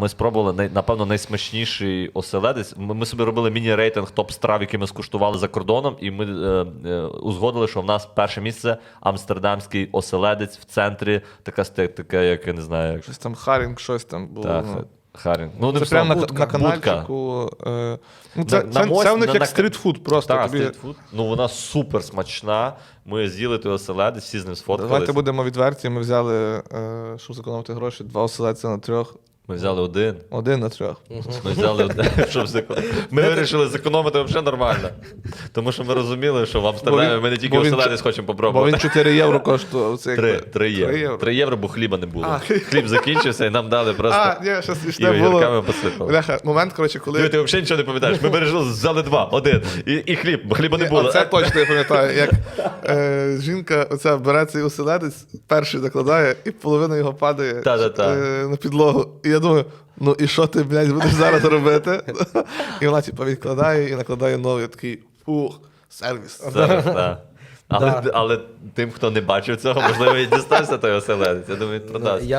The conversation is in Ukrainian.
Ми спробували напевно найсмачніший оселедець. Ми, ми собі робили міні-рейтинг топ страв, які ми скуштували за кордоном, і ми е, е, узгодили, що в нас перше місце амстердамський оселедець в центрі, така таке, як я не знаю, як Щось там Харінг, щось там було. так, ну. Харінг. Ну, Це прямо на, на будка. Е, ну, це, На- на це, це в них на- як стрітфуд просто. Так, тобі... стрітфуд. Ну вона супер смачна. Ми з'їли той оселедець, всі з ним сфоткалися. Давайте будемо відверті. Ми взяли, е, щоб зекономити гроші, два оселедця на трьох, Ми взяли один. один на трьох. Ми взяли один, щоб. Ми вирішили зекономити взагалі нормально. Тому що ми розуміли, що в Амстердамі ми не тільки бо він оселедець хочемо Бо він 4 євро коштував. Це якби- три євро. Три євро, бо хліба не було. А. Хліб закінчився і нам дали просто. А, ні, і смішне огірками було. посипали. Бляха, момент, коротше, коли. Диви, ти взагалі нічого не пам'ятаєш. Ми бережно взяли два, один. І, і хліб, бо хліба не було. Оце точно я пам'ятаю, як е, жінка оця бере цей оселедець, перший закладає, і половина його падає Та-та-та. е, на підлогу. І я думаю, ну і що ти, блядь, будеш зараз робити? І вона, типу, відкладає і накладає новий. Такий, фух, сервіс. Зараз, так. Але, але тим, хто не бачив цього, можливо, і дістався той оселедець. Я думаю, продасть. Я